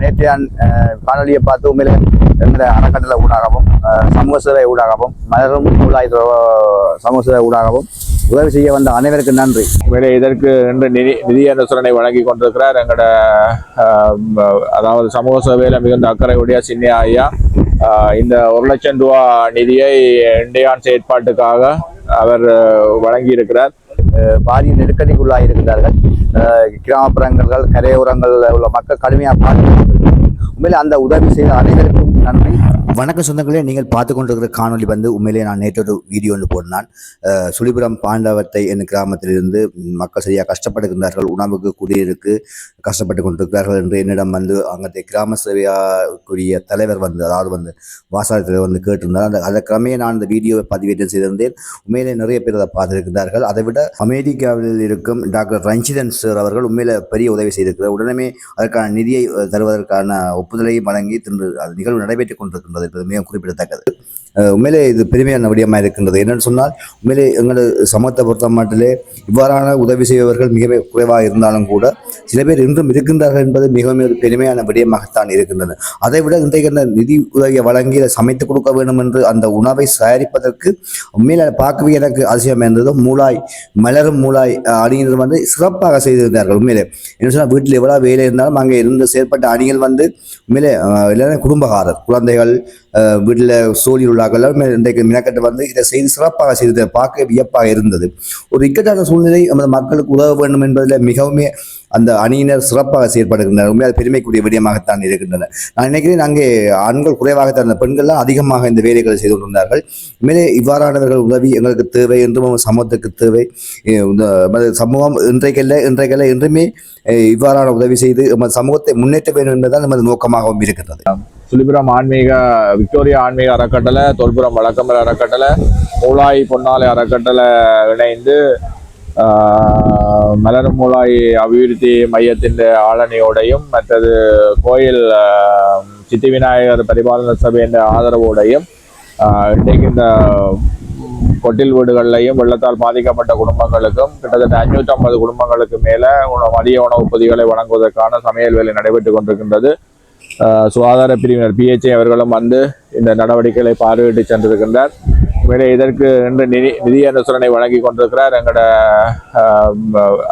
நேற்று காணொலியை பார்த்து உண்மையிலே எங்களை அறக்கட்டளை ஊடாகவும் சமூக சேவை ஊடாகவும் மலரும் ஊழாய் சமூக சேவை ஊடாகவும் உதவி செய்ய வந்த அனைவருக்கும் நன்றி. மேலே இதற்கு இன்று நிதி நிதி அனுசரணை வழங்கி கொண்டிருக்கிறார் எங்களோட அதாவது சமூக சேவையில் மிகுந்த அக்கறையுடைய சின்ன ஐயா. இந்த ஒரு லட்சம் ரூபா நிதியை இண்டியான் செயற்பாட்டுக்காக அவர் வழங்கியிருக்கிறார். பாரிய நெருக்கடிக்குள்ளாக இருக்கிறார்கள் கிராமப்புறங்கள் கரையோரங்களில் உள்ள மக்கள் கடுமையாக பாதிக்கிறார்கள் உண்மையிலே அந்த உதவி செய்த அனைவருக்கும் நன்றி. வணக்கம் சொந்தங்களே நீங்கள் பார்த்து கொண்டிருக்கிற காணொளி வந்து உண்மையிலே நான் நேற்று ஒரு வீடியோ ஒன்று போடினான் சுழிபுரம் பாண்டவத்தை என் கிராமத்திலிருந்து மக்கள் சரியாக கஷ்டப்படுகின்றார்கள் உணவுக்கு குடியிருக்கு கஷ்டப்பட்டு கொண்டிருக்கிறார்கள் என்று என்னிடம் வந்து அங்கத்தை கிராம சேவையாக்குரிய தலைவர் வந்து அதாவது வந்து வாசகத்தில் தலைவர் வந்து கேட்டிருந்தார். அந்த அதற்கமே நான் அந்த வீடியோவை பதிவேற்றம் செய்திருந்தேன். உண்மையிலே நிறைய பேர் அதை பார்த்துருக்கிறார்கள். அதை விட அமெரிக்காவில் இருக்கும் டாக்டர் ரஞ்சிதன் சார் அவர்கள் உண்மையில பெரிய உதவி செய்திருக்கிறார். உடனே அதற்கான நிதியை தருவதற்கான ஒப்புதலை வழங்கி தின்று அது நிகழ்வு நடைபெற்றுக் கொண்டிருக்கின்றது என்பது மிகவும் குறிப்பிடத்தக்கது. உண்மையிலே இது பெருமையான விடயமாக இருக்கின்றது. என்னென்னு சொன்னால் உண்மையிலே எங்களது சமூகத்தை பொறுத்த மாட்டிலே இவ்வாறான உதவி செய்பவர்கள் மிக குறைவாக இருந்தாலும் கூட சில பேர் இன்றும் இருக்கின்றார்கள் என்பது மிகவும் ஒரு பெருமையான விடயமாகத்தான் இருக்கின்றது. அதை விட இன்றைக்கு அந்த நிதி உதவியை வழங்கி அதை சமைத்து கொடுக்க வேண்டும் என்று அந்த உணவை தயாரிப்பதற்கு உண்மையில பார்க்கவே எனக்கு அதிசயம் இருந்தது மூளாய் மலரும் மூளாய் அணியினர் வந்து சிறப்பாக செய்திருந்தார்கள் உண்மையிலே. என்ன சொன்னால் வீட்டில் எவ்வளோ வேலை இருந்தாலும் அங்கே இருந்து செயற்பட்ட அணிகள் வந்து உண்மையிலே அஹ், எல்லாரும் குடும்பகாரர் குழந்தைகள் வீட்டில் வீட்டில் உள்ள விழாக்கள் இன்றைக்கு மினக்கட்டு வந்து இதை செய்து சிறப்பாக செய்தது பார்க்க வியப்பாக இருந்தது. ஒரு இக்கட்டான சூழ்நிலை நமது மக்களுக்கு உதவ வேண்டும் என்பதில் மிகவும் அந்த அணியினர் சிறப்பாக செயற்படுகின்றனர். உண்மையாக பெருமைக்குரிய விடயமாகத்தான் இருக்கின்றன. நான் நினைக்கிறேன் அங்கே ஆண்கள் குறைவாகத்தான் இருந்த பெண்கள்லாம் அதிகமாக இந்த வேலைகளை செய்து கொண்டிருந்தார்கள். மேலே இவ்வாறானவர்கள் உதவி எங்களுக்கு தேவை என்றும் சமூகத்துக்கு தேவை. இந்த சமூகம் இன்றைக்கல்ல இன்றைக்கல்ல என்றுமே இவ்வாறான உதவி செய்து நமது சமூகத்தை முன்னேற்ற வேண்டும் என்பதுதான் நமது நோக்கமாகவும் இருக்கின்றது. சுலிபுரம் ஆன்மீக விக்டோரியா ஆன்மீக அறக்கட்டளை தொல்புரம் வழக்கம்பர் அறக்கட்டளை மூலாய் பொன்னாலை அறக்கட்டளை இணைந்து மலர் மலரும் மூலாய் அபிவிருத்தி மையத்தின் ஆளணியோடையும் மற்றது கோயில் சித்தி விநாயகர் பரிபாலன சபையின் ஆதரவோடையும் இன்றைக்கு இந்த கொட்டில் வீடுகள்லையும் வெள்ளத்தால் பாதிக்கப்பட்ட குடும்பங்களுக்கும் கிட்டத்தட்ட அஞ்சூற்றி ஐம்பது குடும்பங்களுக்கு மேலே உணவு மதிய உணவுப் பொதிகளை வழங்குவதற்கான சமையல் வேலை நடைபெற்று கொண்டிருக்கின்றது. சுகாதார பிரிவினர் பிஹெச்ஏ அவர்களும் வந்து இந்த நடவடிக்கைகளை பார்வையிட்டு சென்றிருக்கின்றார். மேலே இதற்கு இன்று நிதி நிதி அனுசரணை வழங்கி கொண்டிருக்கிறார். எங்களோட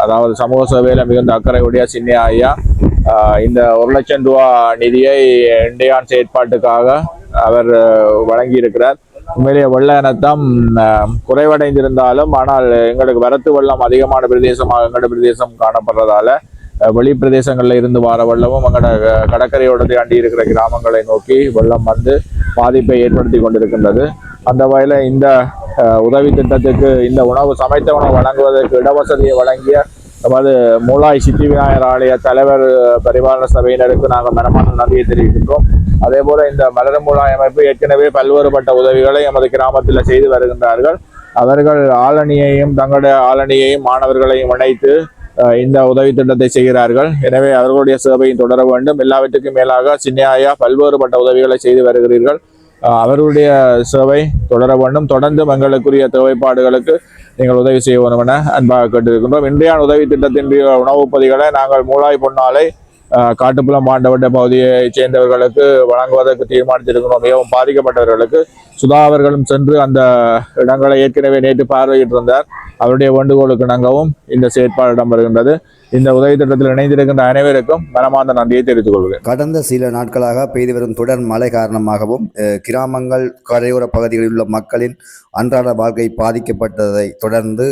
அதாவது சமூக சேவையில் மிகுந்த அக்கறையுடைய சின்ன ஐயா. இந்த ஒரு லட்சம் ரூபா நிதியை இண்டியான் செயற்பாட்டுக்காக அவர் வழங்கி இருக்கிறார் உண்மையிலேயே வெள்ள இனத்தம் குறைவடைந்திருந்தாலும் ஆனால் எங்களுக்கு வரத்து வெள்ளம் அதிகமான பிரதேசமாக எங்களோட பிரதேசம் காணப்படுறதால வெளி பிரதேசங்களில் இருந்து வர வெள்ளமும் அங்கட கடற்கரையோடு தாண்டி இருக்கிற கிராமங்களை நோக்கி வெள்ளம் வந்து பாதிப்பை ஏற்படுத்தி கொண்டிருக்கின்றது. அந்த வகையில் இந்த உதவி திட்டத்துக்கு இந்த உணவு சமைத்த உணவு வழங்குவதற்கு இடவசதியை வழங்கிய நமது மூலாய் சித்தி விநாயகர் ஆலய தலைவர் பரிபாலன சபையினருக்கு நாங்கள் மனமான நன்றியை தெரிவிக்கின்றோம். அதே போல இந்த மலரும் மூலாய் அமைப்பு ஏற்கனவே பல்வேறுபட்ட உதவிகளை எமது கிராமத்தில் செய்து வருகின்றார்கள். அவர்கள் ஆளணியையும் தங்களுடைய ஆளணியையும் மாணவர்களையும் இணைத்து இந்த உதவி திட்டத்தை செய்கிறார்கள். எனவே அவர்களுடைய சேவையும் தொடர வேண்டும். எல்லாவற்றுக்கும் மேலாக சின்னையா பல்வேறுபட்ட உதவிகளை செய்து வருகிறீர்கள். அவருடைய அவர்களுடைய சேவை தொடர வேண்டும். தொடர்ந்து எங்களுக்குரிய தேவைப்பாடுகளுக்கு நீங்கள் உதவி செய்ய வேண்டும் என அன்பாக கேட்டிருக்கின்றோம் இன்றைய உதவி திட்டத்தின் உணவுப் பதிகளை நாங்கள் மூலாய் பொன்னாலை காட்டுப்புலம் மாண்டவட்ட பகுதியை சேர்ந்தவர்களுக்கு வழங்குவதற்கு தீர்மானித்திருக்கிறோம். மிகவும் பாதிக்கப்பட்டவர்களுக்கு சுதா அவர்களும் சென்று அந்த இடங்களை ஏற்கனவே நேற்று பார்வையிட்டிருந்தார். அவருடைய வேண்டுகோளுக்கு இணங்கவும் இந்த செயற்பாடு இடம்பெறுகின்றது. இந்த உதவி திட்டத்தில் இணைந்திருக்கின்ற அனைவருக்கும் மனமார்ந்த நன்றியை தெரிவித்துக் கொள்கிறேன். கடந்த சில நாட்களாக பெய்து வரும் தொடர் மழை காரணமாகவும் கிராமங்கள் கரையோர பகுதிகளில் உள்ள மக்களின் அன்றாட வாழ்க்கை பாதிக்கப்பட்டதை தொடர்ந்து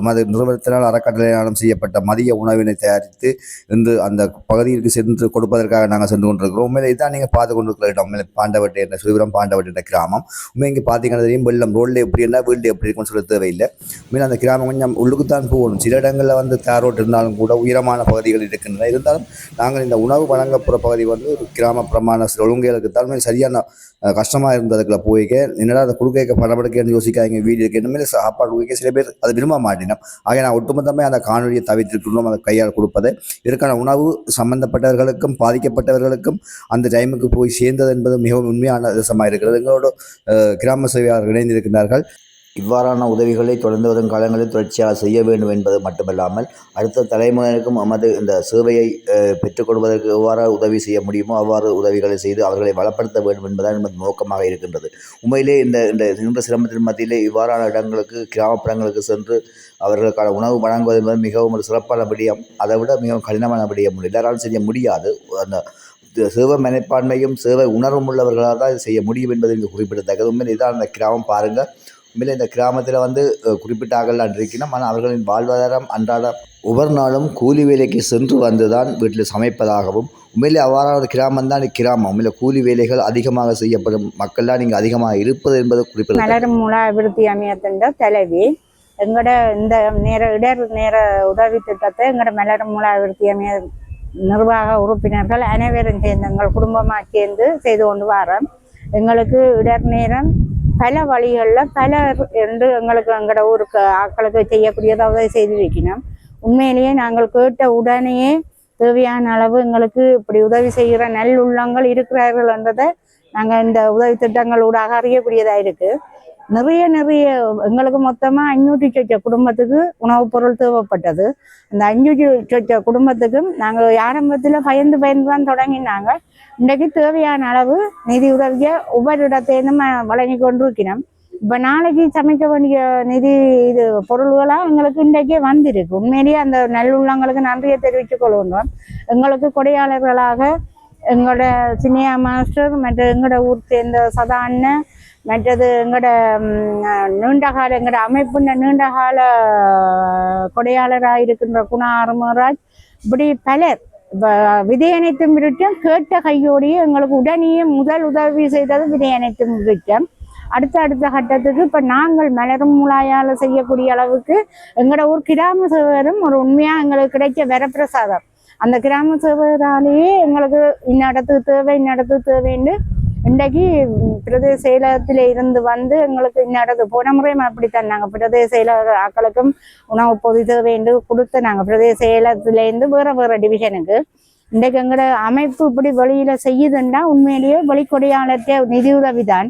எமது நிறுவனத்தினால் அறக்கட்டளையாளம் செய்யப்பட்ட மதிய உணவினை தயாரித்து இன்று அந்த பகுதிக்கு சென்று கொடுப்பதற்காக நாங்கள் சென்று கொண்டிருக்கிறோம். உண்மையில இதான் நீங்கள் பார்த்து கொண்டிருக்கிற இடம். உண்மையில பாண்டவட்டை என்ற சுயபுரம் பாண்டவட்டை என்ற கிராமம். உண்மை இங்கே பார்த்தீங்கன்னா தெரியும் வெள்ளம் ரோட்ல எப்படி என்ன வீடு எப்படி இருக்குன்னு சொல்ல தேவையில்லை. உண்மையில அந்த கிராமம் கொஞ்சம் உள்ளுக்குத்தான் போகணும். சில இடங்களில் வந்து தார் ரோட் இருந்தாலும் கூட உயரமான பகுதிகள் இருக்கின்றன. இருந்தாலும் நாங்கள் இந்த உணவு வழங்கப்புற பகுதி வந்து கிராமப்புறமான ஒழுங்குகளுக்கு தான் சரியான கஷ்டமாக இருந்ததுக்குள்ள போய்க்க என்னடா அதை கொடுக்க பணப்படுக்கன்னு யோசிக்காதீங்க வீடு இருக்கு இனிமேல் சாப்பாடு கொடுக்க சில பேர் அதை விரும்ப மாட்டினோம் ஆக நான் ஒட்டுமொத்தமே அந்த காணொலியை தவிர்த்திருக்கணும் அதை கையால் கொடுப்பது இதற்கான உணவு சம்பந்தப்பட்டவர்களுக்கும் பாதிக்கப்பட்டவர்களுக்கும் அந்த டைமுக்கு போய் சேர்ந்தது என்பது மிகவும் உண்மையான விஷயமாக இருக்கிறது. எங்களோட கிராம சேவையாளர்கள் இணைந்திருக்கிறார்கள் இவ்வாறான உதவிகளை தொடர்ந்து வரும் காலங்களில் தொடர்ச்சியாக செய்ய வேண்டும் என்பது மட்டுமல்லாமல் அடுத்த தலைமுறைக்கும் நமது இந்த சேவையை அஹ், பெற்றுக் எவ்வாறு உதவி செய்ய முடியுமோ அவ்வாறு உதவிகளை செய்து அவர்களை வளப்படுத்த வேண்டும் என்பதுதான் நமது நோக்கமாக இருக்கின்றது. உண்மையிலே இந்த இந்த இந்த சிரமத்தின் மத்தியிலே இவ்வாறான இடங்களுக்கு கிராமப்புறங்களுக்கு சென்று அவர்களுக்கான உணவு வழங்குவது என்பது மிகவும் ஒரு சிறப்பான விடயம். அதை விட மிகவும் கடினமான விடயம் எல்லாராலும் செய்ய முடியாது. அந்த சேவை மனப்பான்மையும் சேவை உணர்வும் உள்ளவர்களால் தான் செய்ய முடியும் என்பது இங்கே குறிப்பிடத்தக்கது. உண்மையில் இதான் அந்த கிராமம் பாருங்கள். உண்மையில் இந்த கிராமத்தில் வந்து குறிப்பிட்ட ஆகலாம் இருக்கணும் ஆனால் அவர்களின் வாழ்வாதாரம் அன்றாட ஒவ்வொரு நாளும் கூலி வேலைக்கு சென்று வந்து தான் வீட்டில் சமைப்பதாகவும் உண்மையிலே அவ்வாறான கிராமம் தான் கிராமம் உண்மையில கூலி வேலைகள் அதிகமாக செய்யப்படும் மக்கள் தான் அதிகமாக இருப்பது என்பது குறிப்பிட மலரும் மூல அபிவிருத்தி அமையத்தின் தலைவி. எங்களோட இந்த நேர இடர் நேர உதவி திட்டத்தை எங்களோட மலரும் மூல அபிவிருத்தி அமைய நிர்வாக உறுப்பினர்கள் அனைவரும் சேர்ந்து எங்கள் குடும்பமாக சேர்ந்து செய்து கொண்டு வரோம். எங்களுக்கு இடர் நேரம் பல வழிகளில் பல என்று எங்களுக்கு எங்களோட ஊருக்கு ஆக்களுக்கு செய்யக்கூடியதை உதவி செய்து வைக்கணும் உண்மையிலேயே நாங்கள் கேட்ட உடனேயே தேவையான அளவு எங்களுக்கு இப்படி உதவி செய்கிற நல்லுள்ளங்கள் இருக்கிறார்கள் என்றதை நாங்கள் இந்த உதவி திட்டங்களூடாக அறியக்கூடியதாக இருக்கு நிறைய நிறைய எங்களுக்கு மொத்தமாக அஞ்சூற்றி சொச்ச குடும்பத்துக்கு உணவுப் பொருள் தேவைப்பட்டது. அந்த அஞ்சூற்றி சொச்ச குடும்பத்துக்கும் நாங்கள் ஆரம்பத்தில் பயந்து பயந்து தான் தொடங்கினாங்க. இன்றைக்கு தேவையான அளவு நிதி உதவியை ஒவ்வொரு இடத்தையும் வழங்கி கொண்டிருக்கிறோம். இப்போ நாளைக்கு சமைக்க வேண்டிய நிதி இது பொருள்களாக எங்களுக்கு இன்றைக்கே வந்திருக்கு. உண்மையிலேயே அந்த நல்லுள்ளங்களுக்கு நன்றியை தெரிவித்துக் கொள்கின்றோம். எங்களுக்கு கொடையாளர்களாக எங்களோட சினியா மாஸ்டர் மற்ற எங்களோட ஊர் சேர்ந்த சதா அண்ணன் மற்றது எங்களோட நீண்டகால எங்களோட அமைப்புன்ற நீண்டகால கொடையாளராக இருக்கின்ற குணா அருமராஜ் இப்படி பலர் இப்போ விதையனைத்தும் விருட்டம் கேட்ட கையோடையே எங்களுக்கு உடனேயே முதல் உதவி செய்தது விதையனைத்தும் விருட்டம் அடுத்த அடுத்த கட்டத்துக்கு இப்போ நாங்கள் மலரும் மூலாயால் செய்யக்கூடிய அளவுக்கு எங்களோட ஊர் கிராம சேவரும் ஒரு உண்மையாக எங்களுக்கு கிடைக்க வரப்பிரசாதம். அந்த கிராம சேவராலேயே எங்களுக்கு இன்னடத்துக்கு தேவை இன்னடத்துக்கு தேவைன்னு இன்றைக்கு பிரதேச செயலகத்தில் இருந்து வந்து எங்களுக்கு இன்னடத்து போன முறையும் அப்படித்தான். நாங்கள் பிரதேச செயலக ஆக்களுக்கும் உணவு பொது தேவைன்னு கொடுத்து நாங்கள் பிரதேச செயலகத்திலேருந்து வேறு வேறு டிவிஷனுக்கு. இன்றைக்கு எங்களோட அமைப்பு இப்படி வெளியில் செய்யுதுன்னா உண்மையிலேயே வெளிக்கொடையாளர்கிட்ட நிதியுதவி தான்